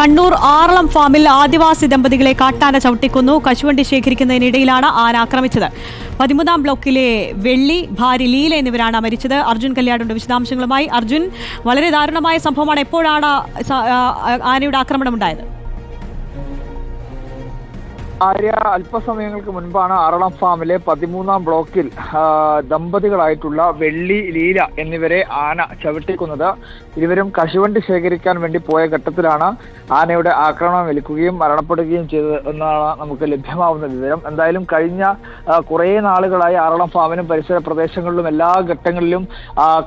കണ്ണൂർ ആറളം ഫാമിൽ ആദിവാസി ദമ്പതികളെ കാട്ടാന ചവിട്ടിക്കുന്നു. കശുവണ്ടി ശേഖരിക്കുന്നതിനിടയിലാണ് ആന ആക്രമിച്ചത്. പതിമൂന്നാം ബ്ലോക്കിലെ വെള്ളി ഭാര്യ ലീല എന്നിവരാണ് മരിച്ചത്. അർജുൻ കല്യാടുണ്ട്. വിശദാംശങ്ങളുമായി അർജുൻ. വളരെ ദാരുണമായ സംഭവമാണ് എപ്പോഴാണ് ആനയുടെ ആക്രമണം ഉണ്ടായത് ആര്യ അല്പസമയങ്ങൾക്ക് മുൻപാണ് ആറളം ഫാമിലെ പതിമൂന്നാം ബ്ലോക്കിൽ ദമ്പതികളായിട്ടുള്ള വെള്ളി ലീല എന്നിവരെ ആന ചവിട്ടിക്കുന്നത്. ഇരുവരും കശുവണ്ടി ശേഖരിക്കാൻ വേണ്ടി പോയ ഘട്ടത്തിലാണ് ആനയുടെ ആക്രമണം ഏൽക്കുകയും മരണപ്പെടുകയും ചെയ്തത് എന്നാണ് നമുക്ക് ലഭ്യമാവുന്ന വിവരം. എന്തായാലും കഴിഞ്ഞ കുറേ നാളുകളായി ആറളം ഫാമിനും പരിസര പ്രദേശങ്ങളിലും എല്ലാ ഘട്ടങ്ങളിലും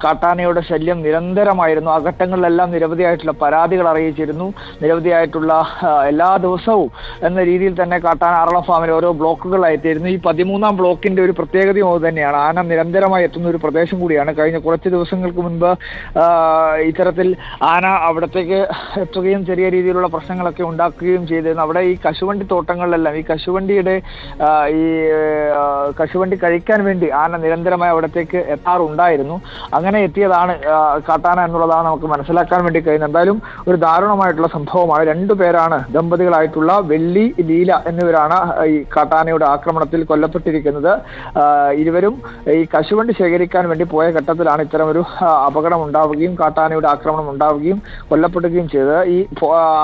കാട്ടാനയുടെ ശല്യം നിരന്തരമായിരുന്നു. ആ ഘട്ടങ്ങളിലെല്ലാം നിരവധിയായിട്ടുള്ള പരാതികൾ അറിയിച്ചിരുന്നു. നിരവധിയായിട്ടുള്ള എല്ലാ ദിവസവും എന്ന രീതിയിൽ തന്നെ കാട്ടാന ആറളം ഫാമിൽ ഓരോ ബ്ലോക്കുകളായിട്ടായിരുന്നു ഈ പതിമൂന്നാം ബ്ലോക്കിന്റെ ഒരു പ്രത്യേകതയും അത് തന്നെയാണ്. ആന നിരന്തരമായി എത്തുന്ന ഒരു പ്രദേശം കൂടിയാണ്. കഴിഞ്ഞ കുറച്ച് ദിവസങ്ങൾക്ക് മുൻപ് ഇത്തരത്തിൽ ആന അവിടത്തേക്ക് എത്തുകയും ചെറിയ രീതിയിലുള്ള പ്രശ്നങ്ങളൊക്കെ ഉണ്ടാക്കുകയും ചെയ്തിരുന്നു. അവിടെ ഈ കശുവണ്ടി തോട്ടങ്ങളിലെല്ലാം ഈ കശുവണ്ടിയുടെ ഈ കശുവണ്ടി കഴിക്കാൻ വേണ്ടി ആന നിരന്തരമായി അവിടത്തേക്ക് എത്താറുണ്ടായിരുന്നു. അങ്ങനെ എത്തിയതാണ് കാട്ടാന എന്നുള്ളതാണ് നമുക്ക് മനസ്സിലാക്കാൻ വേണ്ടി കഴിയുന്നത്. എന്തായാലും ഒരു ദാരുണമായിട്ടുള്ള സംഭവമാണ്. രണ്ടു പേരാണ് ദമ്പതികളായിട്ടുള്ള വെള്ളി ലീല എന്നിവരാണ് ഈ കാട്ടാനയുടെ ആക്രമണത്തിൽ കൊല്ലപ്പെട്ടിരിക്കുന്നത്. ഇരുവരും ഈ കശുവണ്ടി ശേഖരിക്കാൻ വേണ്ടി പോയ ഘട്ടത്തിലാണ് ഇത്തരം ഒരു അപകടം ഉണ്ടാവുകയും കാട്ടാനയുടെ ആക്രമണം ഉണ്ടാവുകയും കൊല്ലപ്പെടുകയും ചെയ്തത്. ഈ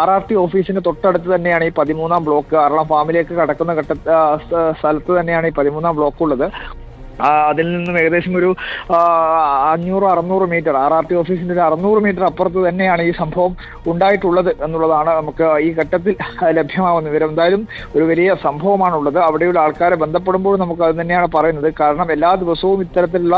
ആർ ആർ ടി ഓഫീസിന് തൊട്ടടുത്ത് തന്നെയാണ് ഈ പതിമൂന്നാം ബ്ലോക്ക്. ആറളം ഫാമിലേക്ക് കടക്കുന്ന ഘട്ട സ്ഥലത്ത് തന്നെയാണ് ഈ പതിമൂന്നാം ബ്ലോക്ക് ഉള്ളത് അതിൽ നിന്നും ഏകദേശം ഒരു അഞ്ഞൂറ് അറുന്നൂറ് മീറ്റർ ആർ ആർ ടി ഓഫീസിന്റെ ഒരു അറുന്നൂറ് മീറ്റർ അപ്പുറത്ത് തന്നെയാണ് ഈ സംഭവം ഉണ്ടായിട്ടുള്ളത് എന്നുള്ളതാണ് നമുക്ക് ഈ ഘട്ടത്തിൽ ലഭ്യമാവുന്ന വിവരം എന്തായാലും ഒരു വലിയ സംഭവമാണുള്ളത്. അവിടെയുള്ള ആൾക്കാരെ ബന്ധപ്പെടുമ്പോൾ നമുക്ക് അത് തന്നെയാണ് പറയുന്നത്. കാരണം എല്ലാ ദിവസവും ഇത്തരത്തിലുള്ള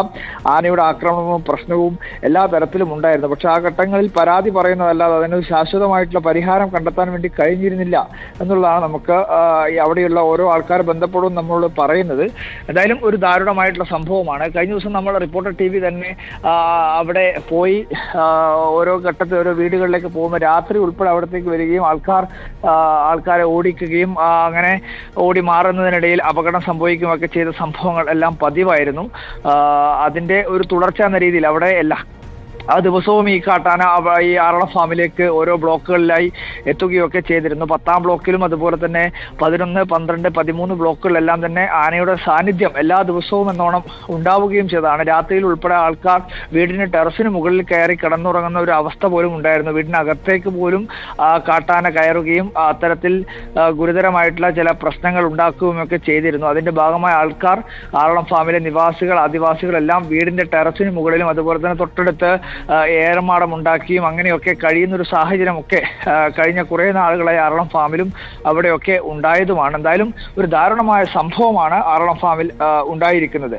ആനയുടെ ആക്രമണവും പ്രശ്നവും എല്ലാ തരത്തിലും ഉണ്ടായിരുന്നു. പക്ഷെ ആ ഘട്ടങ്ങളിൽ പരാതി പറയുന്നതല്ലാതെ അതിനൊരു ശാശ്വതമായിട്ടുള്ള പരിഹാരം കണ്ടെത്താൻ വേണ്ടി കഴിഞ്ഞിരുന്നില്ല എന്നുള്ളതാണ് നമുക്ക് അവിടെയുള്ള ഓരോ ആൾക്കാരെ ബന്ധപ്പെടും നമ്മളോട് പറയുന്നത്. എന്തായാലും ഒരു ദാരുണമായിട്ടുള്ള സംഭവമാണ്. കഴിഞ്ഞ ദിവസം നമ്മൾ റിപ്പോർട്ടർ ടി വി തന്നെ അവിടെ പോയി ഓരോ ഘട്ടത്തിൽ ഓരോ വീടുകളിലേക്ക് പോകുമ്പോൾ രാത്രി ഉൾപ്പെടെ അവിടത്തേക്ക് വരികയും ആൾക്കാർ ആൾക്കാരെ ഓടിക്കുകയും അങ്ങനെ ഓടി മാറുന്നതിനിടയിൽ അപകടം സംഭവിക്കുകയും ഒക്കെ ചെയ്ത സംഭവങ്ങൾ എല്ലാം പതിവായിരുന്നു. അതിന്റെ ഒരു തുടർച്ച എന്ന രീതിയിൽ അവിടെ എല്ലാ ആ ദിവസവും ഈ കാട്ടാന ഈ ആറള ഫാമിലേക്ക് ഓരോ ബ്ലോക്കുകളിലായി എത്തുകയൊക്കെ ചെയ്തിരുന്നു. പത്താം ബ്ലോക്കിലും അതുപോലെ തന്നെ പതിനൊന്ന് പന്ത്രണ്ട് പതിമൂന്ന് ബ്ലോക്കുകളിലെല്ലാം തന്നെ ആനയുടെ സാന്നിധ്യം എല്ലാ ദിവസവും എന്നോണം ഉണ്ടാവുകയും ചെയ്തതാണ്. രാത്രിയിൽ ഉൾപ്പെടെ ആൾക്കാർ വീടിന് ടെറസിന് മുകളിൽ കയറി കിടന്നുറങ്ങുന്ന ഒരു അവസ്ഥ പോലും ഉണ്ടായിരുന്നു. വീടിനകത്തേക്ക് പോലും കാട്ടാന കയറുകയും അത്തരത്തിൽ ഗുരുതരമായിട്ടുള്ള ചില പ്രശ്നങ്ങൾ ഉണ്ടാക്കുകയും ചെയ്തിരുന്നു. അതിന്റെ ഭാഗമായ ആൾക്കാർ ആറളം ഫാമിലെ നിവാസികൾ ആദിവാസികളെല്ലാം വീടിന്റെ ടെറസിന് മുകളിലും അതുപോലെ തന്നെ തൊട്ടടുത്ത് ഏറമാടം ഉണ്ടാക്കിയും അങ്ങനെയൊക്കെ കഴിയുന്നൊരു സാഹചര്യമൊക്കെ കഴിഞ്ഞ കുറേ നാളുകളായി ആറളം ഫാമിലും അവിടെയൊക്കെ ഉണ്ടായതുമാണ്. എന്തായാലും ഒരു ദാരുണമായ സംഭവമാണ് ആറളം ഫാമിൽ ഉണ്ടായിരിക്കുന്നത്.